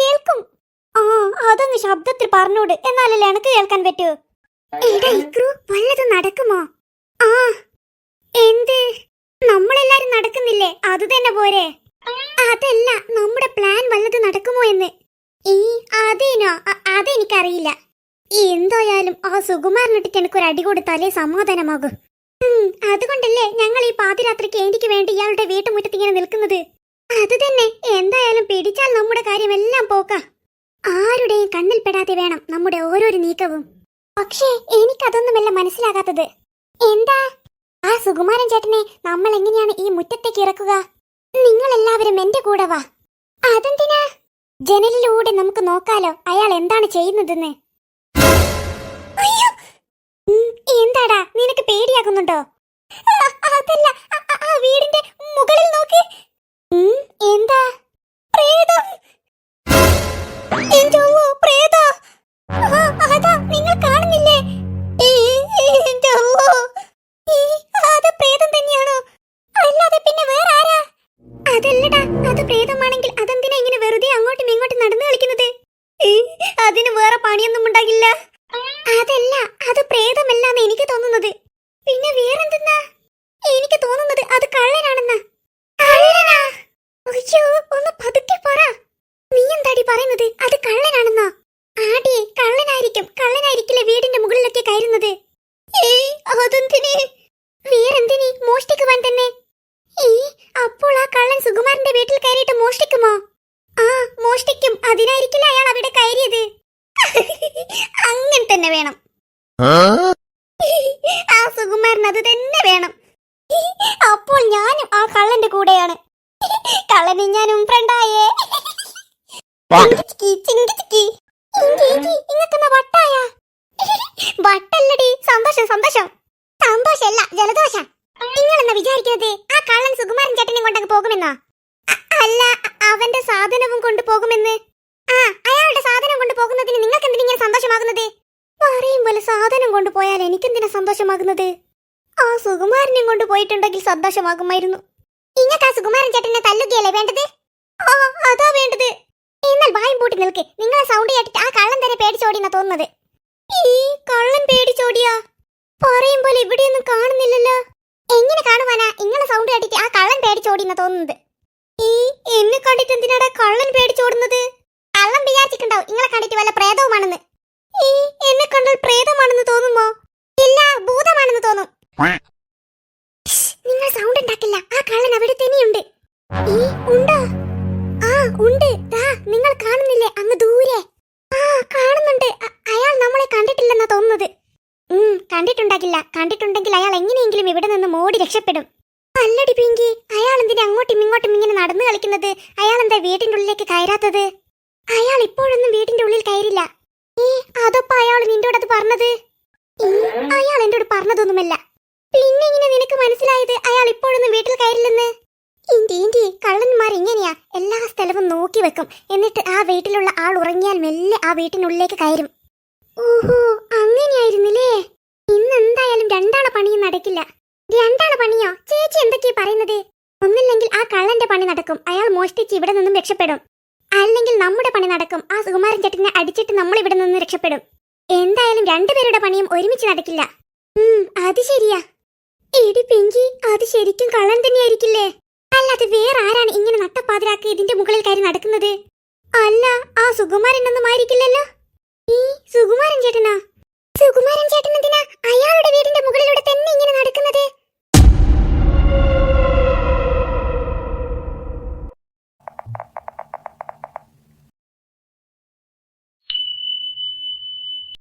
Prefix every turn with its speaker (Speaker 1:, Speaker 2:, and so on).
Speaker 1: കേൾക്കും. ആ ശബ്ദത്തിൽ പറഞ്ഞോട് എന്നാലല്ലേ എനക്ക് കേൾക്കാൻ പറ്റൂ? ഇക്രു വല്ലതും നടക്കുമോ? ആ. എന്ത്? നമ്മളെല്ലാരും നടക്കുന്നില്ലേ? അത് തന്നെ പോരെ. അതല്ല നമ്മുടെ പ്ലാൻ വല്ലതും നടക്കുമോ എന്ന്? ഈ അതേനോ? അതെനിക്കറിയില്ല. എന്തായാലും ആ സുകുമാരനിട്ടിട്ട് എനിക്കൊരു അടി കൊടുത്താലേ സമാധാനമാകൂ. അതുകൊണ്ടല്ലേ ഞങ്ങൾ ഈ പാതിരാത്രിക്ക് എനിക്ക് വേണ്ടി ഇയാളുടെ വീട്ടുമുറ്റത്ത് ഇങ്ങനെ നിൽക്കുന്നത്? അത് തന്നെ എന്തായാലും പിടിച്ചാൽ നമ്മുടെ കാര്യമെല്ലാം പോക്ക. ആരുടെയും കണ്ണിൽ പെടാതെ വേണം നമ്മുടെ ഓരോരു നീക്കവും. പക്ഷേ എനിക്കതൊന്നുമല്ല മനസ്സിലാകാത്തത്. എന്താ? ആ സുകുമാരൻ ചേട്ടനെ നമ്മൾ എങ്ങനെയാണ് ഈ മുറ്റത്തേക്ക് ഇറക്കുക? നിങ്ങൾ എല്ലാവരും എന്റെ കൂടെ വാ. അതെന്തിനാ? ജനലിലൂടെ നമുക്ക് നോക്കാലോ അയാൾ എന്താണ് ചെയ്യുന്നതെന്ന്. എന്താടാ നിനക്ക് പേടിയാകുന്നുണ്ടോ? അതല്ല ആ വീടിന്റെ മുകളിൽ നോക്ക്. എന്താ? പ്രേതം. എന്റെ അമ്മോ, പ്രേതം. അതാ നിങ്ങൾ കാണുന്നില്ലേ? എന്റെ അമ്മോ. അത് പ്രേതം തന്നെയാണോ? അല്ലാതെ പിന്നെ വേറെ ആരാ? അതല്ലടാ അത് പ്രേതമാണെങ്കിൽ അതെന്തിനാ ഇങ്ങനെ വെറുതെ അങ്ങോട്ടും ഇങ്ങോട്ടും നടന്നു കളിക്കുന്നത്? അതിന് വേറെ പണിയൊന്നും ഉണ്ടാകില്ല. അതല്ല അത് പ്രേതമല്ലാന്ന് എനിക്ക് തോന്നുന്നത്. പിന്നെ വേറെന്തെന്നാ? എനിക്ക് തോന്നുന്നത് അത് കള്ളനാണെന്നാ. കള്ളനാ? അയ്യോ ഒന്ന് പതുക്കെ പറ. നീ എന്താടി പറയുന്നത്? അത് കള്ളനാണെന്നോ? ആടി കള്ളനായിരിക്കും കള്ളനായിരിക്കില്ല വീടിന്റെ മുകളിലൊക്കെ കയറുന്നത്? ഏയ് അതെന്തിന്? വേറെന്തിനി? മോഷ്ടിക്കുവാൻ തന്നെ? ഈ അപ്പോൾ ആ കള്ളൻ സുകുമാരന്റെ വീട്ടിൽ കയറിയിട്ട് മോഷ്ടിക്കുമോ ആ മോഷ്ടിക്കും അതിനായിരിക്കില്ല അയാൾ അവിടെ കയറിയത് അങ്ങനെ തന്നെ വേണം. ആ? സുകുമാരൻ അത് തന്നെ വേണം. അപ്പോൾ ഞാനും ആ കള്ളന്റെ കൂടെയാണ്. കള്ളനെ ഞാനും ഫ്രണ്ടായേ വട്ടല്ലടി സന്തോഷം സന്തോഷം. സന്തോഷല്ല ജലദോഷം. നിങ്ങളെന്നാ വിചാരിക്കുന്നത് ആ കള്ളൻ സുകുമാരൻ ചേട്ടനെ കൊണ്ടങ്ങ് പോകുമെന്നോ? അ- അല്ല അവന്റെ സാധനവും കൊണ്ടുപോകുമെന്ന് ആ അയാളുടെ സാധനം കൊണ്ടുപോകുന്നതിന് നിങ്ങൾക്ക് എന്തിനാ സന്തോഷമാകുന്നത്? പറയും പോലെ സാധനം കൊണ്ടുപോയാൽ എനിക്കെന്തിനാ സന്തോഷമാകുന്നത്? ആ സുകുമാരനെ കൊണ്ടുപോയിട്ടുണ്ടെങ്കിൽ സന്തോഷമാകുമായിരുന്നു. ഇങ്ങക്ക് സുകുമാരൻ ചേട്ടനെ തല്ലുകയല്ലേ വേണ്ടത്? ആ അതാ വേണ്ടത്. എന്നാൽ വായും പൂട്ടി നിൽക്ക്. നിങ്ങളെ സൗണ്ട് കേട്ടിട്ട് ആ കള്ളൻ തന്നെ പേടിച്ചോടിയെന്നാ തോന്നുന്നത്. ഈ കള്ളൻ പേടിച്ചോടിയാ? പറയും പോലെ ഇവിടെയൊന്നും കാണുന്നില്ലല്ലോ. എങ്ങനെ കാണുവാനാ ഇങ്ങളെ സൗണ്ട് കേട്ടിട്ട് ആ കള്ളൻ പേടിച്ചോടിയെന്നാ തോന്നുന്നത്? ഈ എന്നെ കണ്ടിട്ട് എന്തിനാടാ കള്ളൻ പേടിച്ചോടുന്നത്? കള്ളൻ വിചാരിച്ചിട്ടുണ്ടാവും. ഇങ്ങളെ കണ്ടിട്ട് വല്ല പ്രേതവുമാണെന്ന്. എന്നെ കണ്ടാൽ പ്രേതമാണെന്ന് തോന്നുമോ? ഇല്ല ഭൂതമാണെന്ന് തോന്നും. നിങ്ങൾ സൗണ്ട് ഉണ്ടാക്കില്ല. ആ കള്ളൻ അവിടെ തന്നെയുണ്ട്. ഈ ഉണ്ടോ? ആ ഉണ്ട്. ദാ നിങ്ങൾ കാണുന്നില്ലേ? അങ്ങ് ദൂരെ. ആ കാണുന്നുണ്ട്. അയാൾ നമ്മളെ കണ്ടിട്ടില്ലെന്നാ തോന്നുന്നത്. ഉം കണ്ടിട്ടുണ്ടാകില്ല. കണ്ടിട്ടുണ്ടെങ്കിൽ അയാൾ എങ്ങനെയെങ്കിലും ഇവിടെ നിന്ന് മോടി രക്ഷപ്പെടും. അല്ലടി പിങ്കി അയാൾ എന്തിനാ അങ്ങോട്ടും ഇങ്ങോട്ടും ഇങ്ങനെ നടന്നു കളിക്കുന്നത്? അയാൾ എന്താ വീടിന്റെ ഉള്ളിലേക്ക് കയറാത്തത്? അയാൾ ഇപ്പോഴൊന്നും പറഞ്ഞത്? അയാൾ എന്നോട് പറഞ്ഞതൊന്നുമല്ല. പിന്നെ ഇങ്ങനെ നിനക്ക് മനസ്സിലായത് അയാൾ ഇപ്പോഴൊന്നും വീട്ടിൽ കയറില്ലെന്ന്? ഇന്ത്യ ഇന്ത്യ കള്ളന്മാർ ഇങ്ങനെയാ എല്ലാ സ്ഥലവും നോക്കി വെക്കും. എന്നിട്ട് ആ വീട്ടിലുള്ള ആൾ ഉറങ്ങിയാൽ മെല്ലെ ആ വീട്ടിനുള്ളിലേക്ക് കയറും. ഓഹോ അങ്ങനെയായിരുന്നില്ലേ? ഇന്ന് എന്തായാലും രണ്ടാളെ പണിയും നടക്കില്ല. രണ്ടാളെ പണിയോ? ചേച്ചി എന്തൊക്കെയാ പറയുന്നത്? ഒന്നില്ലെങ്കിൽ ആ കള്ളന്റെ പണി നടക്കും. അയാൾ മോഷ്ടിച്ച് ഇവിടെ നിന്നും രക്ഷപ്പെടും. അല്ലെങ്കിൽ നമ്മുടെ പണി നടക്കും. ആ സുകുമാരൻ ചേട്ടനെ അടിച്ചിട്ട് നമ്മൾ ഇവിടെ നിന്ന് രക്ഷപ്പെടും. എന്തായാലും രണ്ടുപേരുടെ പണിയും ഒരുമിച്ച് നടക്കില്ല. അത് ശരിയാ. എടി പിങ്കി അത് ശരിക്കും കള്ളൻ തന്നെയായിരിക്കില്ലേ? അല്ലാതെ വേറെ ആരാണ് ഇങ്ങനെ നട്ടപ്പാതിരാക്കി ഇതിന്റെ മുകളിൽ കയറി നടക്കുന്നത്? അല്ല ആ സുകുമാരനൊന്നും ആയിരിക്കില്ലല്ലോ?